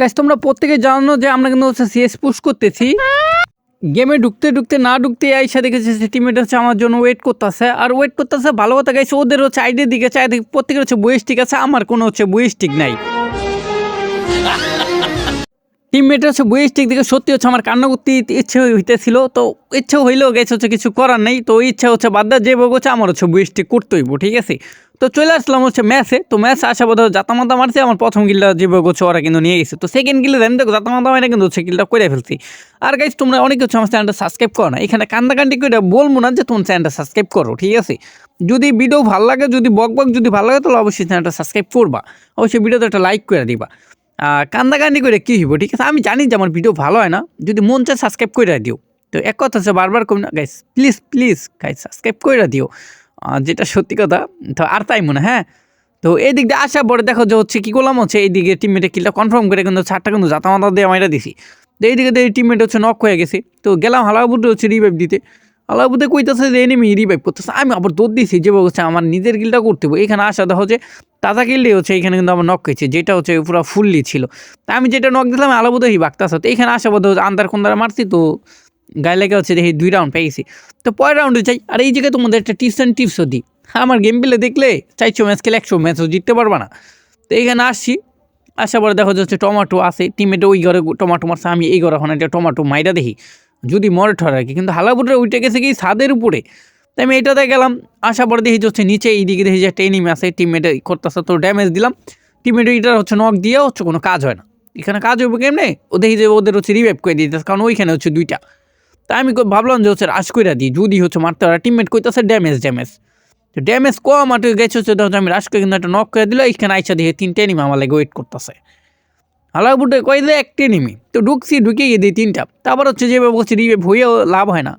গাছ তোমরা প্রত্যেকে জানো যে আমরা কিন্তু হচ্ছে সিএস পুশ করতেছি। গেমে ঢুকতে ঢুকতে, না ঢুকতে আইসা দেখেছে টিমমেট হচ্ছে আমার জন্য ওয়েট করতেছে। আর ওয়েট করতেছে, ভালো কথা গাইছে ওদের হচ্ছে আইডির দিকে চাই দেখি প্রত্যেকের হচ্ছে বইস্টিক আছে, আমার কোনো হচ্ছে বইস্টিক নাই। টিমমেট হচ্ছে বইস্টিক দিকে সত্যি হচ্ছে আমার কান্না করতে ইচ্ছে হইতেছিল। তো ইচ্ছে হইলেও গেছে হচ্ছে কিছু করার নেই। তো ইচ্ছা হচ্ছে বাদ যে বউ হচ্ছে আমার হচ্ছে বইস্টিক করতে হইব, ঠিক আছে? তো চলে আসলাম হচ্ছে ম্যাচে তো ম্যাচে আসা বোধ জাতা মাতা মারছে, আমার প্রথম গিলটা যে হচ্ছে ওরা কিন্তু নিয়ে গেছে। তো সেকেন্ড গিলে দেন দেখো জাতা মাতা মারে কিন্তু হচ্ছে গিলটা করে ফেলছি। আর গাইজ তোমরা অনেক হচ্ছে আমার চ্যানেলটা সাবস্ক্রাইব করো না। এখানে কান্দাকান্দি করে বলব না যে তোমার চ্যানেলটা সাবস্ক্রাইব করো, ঠিক আছে? যদি ভিডিও ভালো লাগে, যদি বক বক যদি ভালো লাগে, তাহলে অবশ্যই চ্যানেলটা সাবস্ক্রাইব করবা। অবশ্যই ভিডিওতে একটা লাইক করে দিবা। কান্দাকান্দি করে কী হইব? ঠিক আছে? আমি জানি যে আমার ভিডিও ভালো হয় না। যদি মন চায় সাবস্ক্রাইব করে দিও। তো এক কথা হচ্ছে বারবার কম না guys please please guys subscribe করে দিও। যেটা সত্যি কথা, তো আর তাই মনে হ্যাঁ তো এই দিক দিয়ে আসার পরে দেখো যে হচ্ছে কী করলাম? হচ্ছে এই দিকে টিমমেটে কিলটা কনফার্ম করে কিন্তু ছাড়টা কিন্তু জাতা মাতা দিয়ে মাইরা দিছি। তো এই দিকে টিমমেট হচ্ছে নক হয়ে গেছে। তো গেলাম হালাবুদে হচ্ছে রিভাইভ দিতে। হালাবুদে কইতেছে যে এনিমি রিভাইভ করতেছে। আমি আবার দৌড় দিছি যে হচ্ছে আমার নিজের গিলটা করতে হবে। এখানে আসা দেখা হচ্ছে, তাজা কিলটাই হচ্ছে, এখানে কিন্তু আমার নক হয়েছে, যেটা হচ্ছে পুরো ফুললি ছিল। তা আমি যেটা নক দিলাম আলাবুদে হি বাগতাছে। তো এখানে আসা বোধ হচ্ছে আন্দার কোন্দারা মারছি, তো গায়ে লেগে হচ্ছে দেখি দুই রাউন্ড পেয়েছি। তো পরের রাউন্ডে যাই, আর এই জায়গায় তোমাদের একটা টিপস অ্যান্ড টিপসও দিই। আমার গেম প্লে দেখলে চাইছো ম্যাচ খেলে একশো ম্যাচও জিততে পারবা না। তো এখানে আসছি, আসার পরে দেখা যাচ্ছে টমাটো আছে টিমেটে ওই ঘরে টমাটো মারছে, আমি এই ঘরে এখন একটা টমাটো মাইরা দেখি। যদি মরে ঠর আর কি, কিন্তু হালাপুরে উঠে গেছে কি ছাদের উপরে। তাই আমি এটাতে গেলাম, আসার পরে দেখি হচ্ছে নিচে এইদিকে দেখি যে একটা এনিমি আছে টিমমেটে করতেছে, তো ড্যামেজ দিলাম। টিমমেটে এটা হচ্ছে নক দিয়ে হচ্ছে কোনো কাজ হয় না। এখানে কাজ হইব কেমনে? ও দেখি যে ওদের হচ্ছে রিভাইভ করে দিতেছে, কারণ ওইখানে হচ্ছে দুইটা। তাই আমি ভাবলাম যে হচ্ছে রাশ করে দিই, যদি হচ্ছে মারতে পারে টিমমেট কইতেছে ড্যামেজ ড্যামেজ তো ড্যামেজ কম আর গেছে হচ্ছে আমি রাশ করে কিন্তু একটা নক করে দিল, এইখানে আইসা দেখে তিনটে এনিমি আমার লাগে ওয়েট করতেছে। হালাবুটে কই দে একটা নিমি। তো ঢুকছি, ঢুকে গিয়ে দিই তিনটা। তারপর হচ্ছে যেভাবে বলছি রিভাইভ হয়েও লাভ হয় না।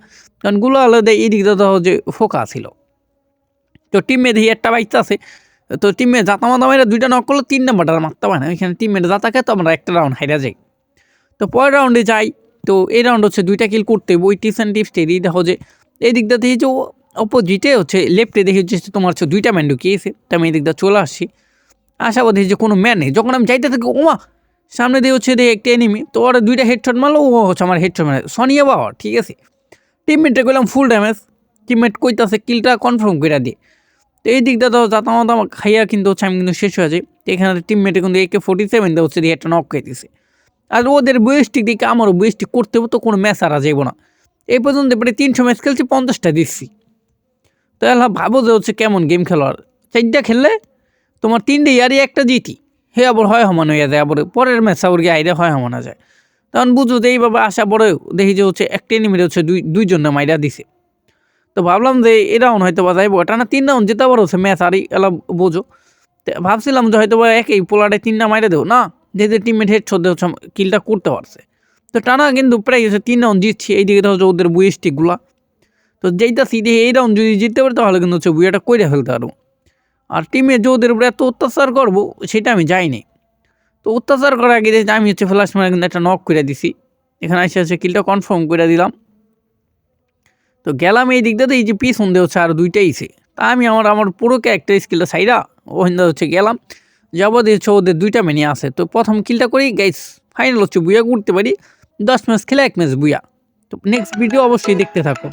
কারণগুলো আলাদা এই দিকটা তো যে ফোকা ছিল। তো টিমে দেখি একটা বাইক আছে। তো টিমে জাতা মাতা মাইরা দুইটা নক করল, তিন নাম্বারটা মারতে পারে না। ওইখানে টিমমেট জাতাকে তো আমরা একটা রাউন্ড হাইরা যাই। তো পরের রাউন্ডে যাই। তো এই রাউন্ড হচ্ছে দুইটা কিল করতে ওই টিপস অ্যান্ড টিপস টেরি। দেখো যে এই দিকটা দেখি যে অপোজিটে হচ্ছে লেফটে দেখি হচ্ছে তোমার হচ্ছে দুইটা ম্যান ঢুকিয়েছে। তো আমি এই দিকটা চলে আসছি। আশাবাদী যে কোনো ম্যান নেই। যখন আমি যাইতে থাকি, ওমা! সামনে দিয়ে হচ্ছে দিয়ে একটা এনিমি তো ওরা দুইটা হেডশট মারলো, ও হচ্ছে আমার হেডশট মারে সনিয়া বাবা, ঠিক আছে? টিমমেটে করলাম ফুল ড্যামেজ টিমমেট কইতাছে কিলটা কনফার্ম করে দিয়ে তো এই দিকটা তো যাতা মাতা আমার খাইয়া কিন্তু হচ্ছে আমি কিন্তু শেষ হয়ে যাই। এখানে টিমমেটে কিন্তু একে ফোর্টি সেভেন দিয়ে হচ্ছে দিয়ে একটা নক খাইতেছে আর ওদের বয়সটিক দিকে আমারও বয়সটিক করতে হবে, তো কোনো ম্যাচ হারা যাইব না। এই পর্যন্ত প্রায় তিনশো ম্যাচ খেলছি, পঞ্চাশটা দিচ্ছি। তো এলা ভাবো যে হচ্ছে কেমন গেম খেলোয়াড়। চারটা খেললে তোমার তিনটে ইয়ারই একটা জিতি। হে আবার হয় সমান হইয়া যায়, আবার পরের ম্যাচ আবার গিয়ে আইডা হয় সমানা যায়। তখন বুঝো যে এইভাবে আসা পরে দেখি যে হচ্ছে একটা এনিমিটে হচ্ছে দুই দুইজন মাইরা দিছে। তো ভাবলাম যে এই রাউন্ড হয়তো বা যাইবো, এটা না তিন রাউন্ড যেতে পারো হচ্ছে ম্যাচ, আর এলা বোঝো। ভাবছিলাম যে হয়তো বা একই পোলারে তিনটা মাইরা দেবো। না যেহেতু টিমমেট হেড ছদে হচ্ছে কিলটা করতে পারছে। তো টানা কিন্তু প্রায় হচ্ছে তিন রাউন্ড জিতছি, এইদিকে তো হচ্ছে ওদের বুয়েস্টিকগুলা তো যেইটা সিধে এই রাউন্ড যদি জিততে পারে, তাহলে কিন্তু হচ্ছে বুয়াটা করে ফেলতে পারব। আর টিমে যে ওদের উপরে এত অত্যাচার করব, সেটা আমি যাইনি। তো অত্যাচার করার আগে আমি হচ্ছে ফ্লাশ মারে কিন্তু একটা নক করে দিছি। এখানে এসে হচ্ছে কিলটা কনফার্ম করে দিলাম। তো গেলাম এই দিকটাতে এই যে পিস সন্ধে হচ্ছে আর দুইটাই সে তা আমি আমার আমার পুরো একটা স্কিলটা সাইডা ওখানে হচ্ছে গেলাম। যাব হচ্ছে ওদের দুইটা মেনে আসে তো প্রথম কিলটা করেই গাইস ফাইনাল হচ্ছে বুয়া করতে পারি। দশ ম্যাচ খেলে এক ম্যাচ বুয়া তো নেক্সট ভিডিও অবশ্যই দেখতে থাকো।